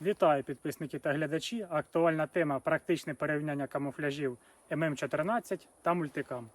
Вітаю підписники та глядачі. Актуальна тема практичне порівняння камуфляжів ММ14 та мультикам.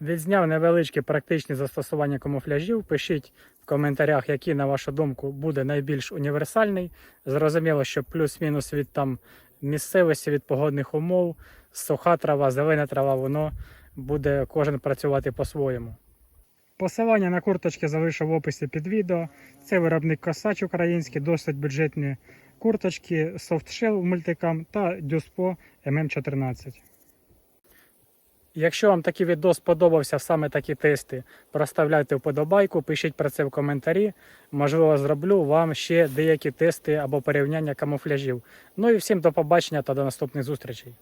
Відзняв невеличкі практичні застосування камуфляжів. Пишіть в коментарях, який, на вашу думку, буде найбільш універсальний. Зрозуміло, що плюс-мінус від там місцевості, від погодних умов, суха трава, зелена трава, воно буде кожен працювати по-своєму. Посилання на курточки залишу в описі під відео. Це виробник Косач український, досить бюджетні курточки, софтшел мультикам та Дюспо ММ14. Якщо вам такий відео сподобався саме такі тести, проставляйте вподобайку, пишіть про це в коментарі. Можливо, зроблю вам ще деякі тести або порівняння камуфляжів. Ну і всім до побачення та до наступних зустрічей.